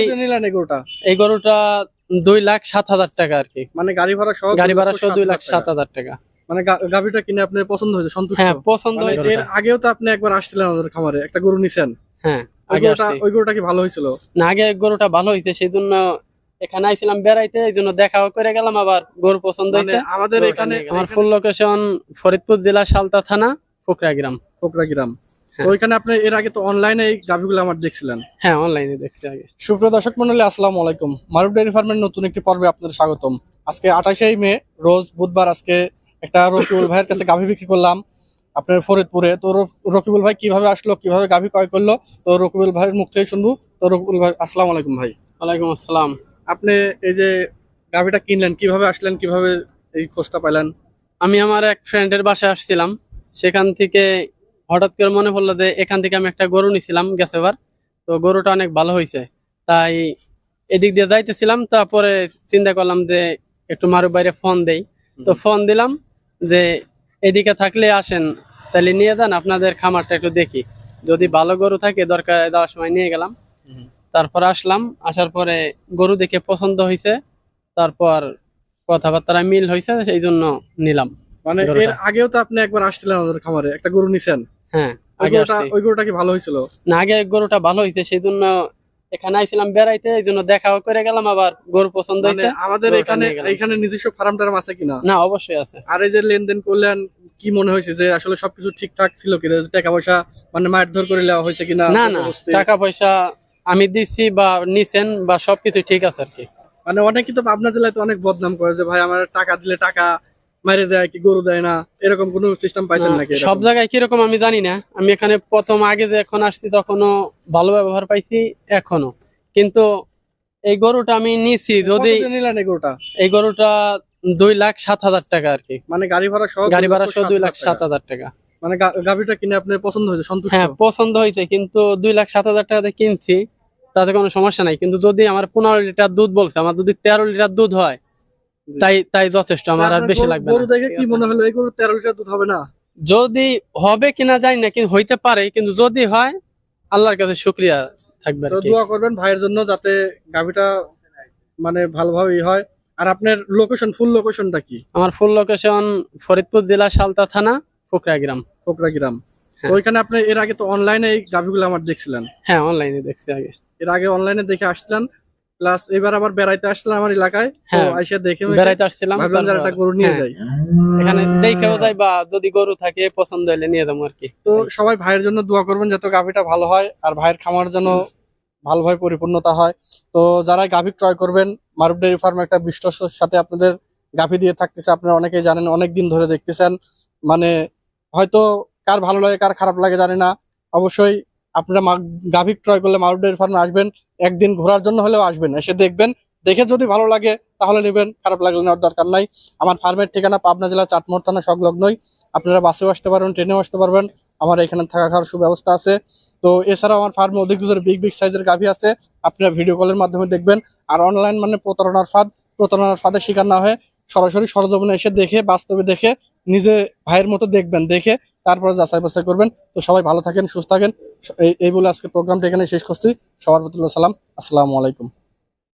যদি নিলেন এই গরুটা? এই গরুটা দুই লাখ সাত হাজার টাকা আর কি। মানে গাড়ি ভাড়া সহ গাড়ি ভাড়া সহ দুই লাখ সাত হাজার টাকা। মানে কিনে আপনার পছন্দ হয়েছে সন্তুষ্ট? হ্যাঁ পছন্দ মানে এর আগেও তো আপনি একবার আসছিলেন আমাদের খামারে একটা গরু নিছেন। হ্যাঁ আগে ওই গরুটা কি ভালো হয়েছিল? না আগে গরুটা ভালো হয়েছে সেই জন্য এখানে আইছিলাম বেড়াইতে এই জন্য দেখাও করে গেলাম আবার গরু পছন্দ মানে আমাদের এখানে আমার ফুল লোকেশন ফরিদপুর জেলা সালতা থানা ফুকরা গ্রাম কোকরা গ্রাম। ওইখানে আপনি এর আগে তো অনলাইনে এই গাভীগুলো আমার দেখছিলেন। হ্যাঁ অনলাইনে দেখছি আগে। সুপ্রিয় দর্শক মন্ডলী আসসালামু আলাইকুম। মারুফ ডেয়ারি ফার্মের নতুন একটি পর্বে আপনাদের স্বাগতম। আজকে আঠাশে মে রোজ বুধবার আজকে একটা রকিবুল ভাইয়ের কাছে গাভী বিক্রি করলাম আপনার ফরিদপুরে। তো রকিবুল ভাই কীভাবে আসলো কীভাবে গাভি ক্রয় করল? তো রকিবুল ভাইয়ের মুখ থেকে শুনব। তো রকিবুল ভাই আসসালামু আলাইকুম ভাই। ওয়ালাইকুম আসসালাম। আপনি এই যে গাভীটা কিনলেন কীভাবে আসলেন কীভাবে এই খোঁজটা পাইলেন? আমি আমার এক ফ্রেন্ডের বাসায় আসছিলাম। সেখান থেকে হঠাৎ করে মনে পড়ল যে এখান থেকে আমি একটা গরু নিছিলাম গেছেবার তো গরুটা অনেক ভালো হয়েছে। তাই এদিক দিয়ে যাইতেছিলাম তারপরে চিন্তা করলাম যে একটু মারু বাইরে ফোন দেই। তো ফোন দিলাম যে এদিকে থাকলে আসেন তাহলে নিয়ে যান আপনাদের খামারটা একটু দেখি। যদি ভালো গরু থাকে দরকার দেওয়ার সময় নিয়ে গেলাম। তারপর আসলাম আসার পরে গরু দেখে পছন্দ হয়েছে তারপর কথাবার্তা মিল হয়েছে সেই জন্য নিলাম। মানে এর আগেও তো আপনি একবার আসছিলেন আমাদের খামারে একটা গরু নিছেন? হ্যাঁ ওই গরুটা ওই গরুটা কি ভালো হয়েছিল? না আগে গরুটা ভালো হয়েছে সেই জন্য এখানে আইছিলাম বেড়াইতে এই জন্য দেখাও করে গেলাম আবার গরু পছন্দ মানে হয়েছে আমাদের এখানে এখানে নিজস্ব ফার্ম টার্ম আছে কিনা? না অবশ্যই আছে। আর এই যে লেনদেন করলেন কি মনে হয়েছে যে আসলে সবকিছু ঠিকঠাক ছিল কিনা? টাকা পয়সা মানে করে নেওয়া হয়েছে কিনা? না না টাকা পয়সা আমি দিচ্ছি বা নিছেন বা সবকিছু ঠিক আছে আর কি। মানে অনেকে তো পাবনা জেলায় তো অনেক বদনাম করে যে ভাই আমার টাকা দিলে টাকা মেরে দেয় কি গরু দেয় না এরকম কোনো সিস্টেম পাইছেন নাকি সব জায়গায় কীরকম আমি জানি না। আমি এখানে প্রথম আগে যে এখন আসছি তখনও ভালো ব্যবহার পাইছি এখনও কিন্তু এই গরুটা আমি নিছি যদি নিলেন এই গরুটা? এই গরুটা দুই লাখ সাত হাজার টাকা আর কি। মানে গাড়ি ভাড়া সহ গাড়ি ভাড়া সহ দুই লাখ সাত হাজার টাকা। মানে গাভীটা কিনে আপনার পছন্দ হয়েছে সন্তুষ্ট? হ্যাঁ পছন্দ হয়েছে কিন্তু দুই লাখ সাত হাজার টাকাতে কিনছি তাতে কোনো সমস্যা নাই। কিন্তু যদি আমার পনেরো লিটার দুধ বলছে আমার যদি তেরো লিটার দুধ হয় তাই তাই যথেষ্ট আমার আর আপনার বেশি লাগবে গরু দেখে কি মনে হলো এই গরু তেরো লিটার দুধ হবে না? যদি হবে কিনা জানি না কিন্তু হইতে পারে কিন্তু যদি হয় আল্লাহর কাছে শুক্রিয়া থাকবে তো দোয়া করবেন ভাইয়ের জন্য যাতে গাভীটা মানে ভালোভাবে ই হয়। আর আপনার লোকেশন ফুল লোকেশনটা কি? আমার ফুল লোকেশন ফরিদপুর জেলা সালতা থানা ফুকরা গ্রাম। কোকরা গ্রাম। হ্যাঁ। ওইখানে আপনি এর আগে তো অনলাইনে এই গাভীগুলো আমার দেখছিলেন। হ্যাঁ অনলাইনে দেখছি আগে। এর আগে অনলাইনে দেখে আসছিলেন। প্লাস এবার আবার বেড়াইতে আসছিলাম আমার এলাকায় তো হ্যাঁ। আইসা দেখে বেড়াইতে আসছিলাম ভাবলাম যে একটা গরু নিয়ে হ্যাঁ, যাই। এখানে দেখেও যাই বা যদি গরু থাকে পছন্দ হলে নিয়ে যাব আর কি। তো সবাই ভাইয়ের জন্য দোয়া করবেন যাতে গাভীটা ভালো হয় আর ভাইয়ের খামার যেন ভালোভাবে পরিপূর্ণতা হয়। তো যারা গাভী ক্রয় করবেন মারুফ ডেয়ারি ফার্ম একটা বিশ্বস্তর সাথে আপনাদের গাভী দিয়ে থাকতেছে আপনারা অনেকেই জানেন অনেক দিন ধরে দেখতেছেন। মানে হয়তো কার ভালো লাগে কার খারাপ লাগে জানি না। অবশ্যই আপনারা মা- গাভী ক্রয় করলে মারুফ ডেয়ারি ফার্মে আসবেন, একদিন ঘোরার জন্য হলেও আসবেন, এসে দেখবেন। দেখে যদি ভালো লাগে, তাহলে নেবেন। খারাপ লাগলে নেওয়ার দরকার নাই। আমার ফার্মের ঠিকানা পাবনা জেলা চাটমোর থানা সংলগ্নই। আপনারা বাসেও আসতে পারবেন, ট্রেনেও আসতে পারবেন। আমার এখানে থাকা খাওয়ার সুব্যবস্থা আছে। তো এছাড়াও আমার ফার্মে অধিক দুধের বিগ বিগ সাইজের গাভী আছে। আপনারা ভিডিও কলের মাধ্যমে দেখবেন। আর অনলাইন মানে প্রতারণার ফাঁদ। প্রতারণার ফাঁদে শিকার না হয়ে সরাসরি সরজমিনে এসে দেখে, বাস্তবে দেখে নিজে ভাইয়ের মতো দেখবেন, দেখে তারপরে যাচাই বাছাই করবেন। তো সবাই ভালো থাকেন, সুস্থ থাকেন। এই বলে আজকে প্রোগ্রামটা এখানে শেষ করছি। সবার প্রতি সালাম। আসসালামু আলাইকুম।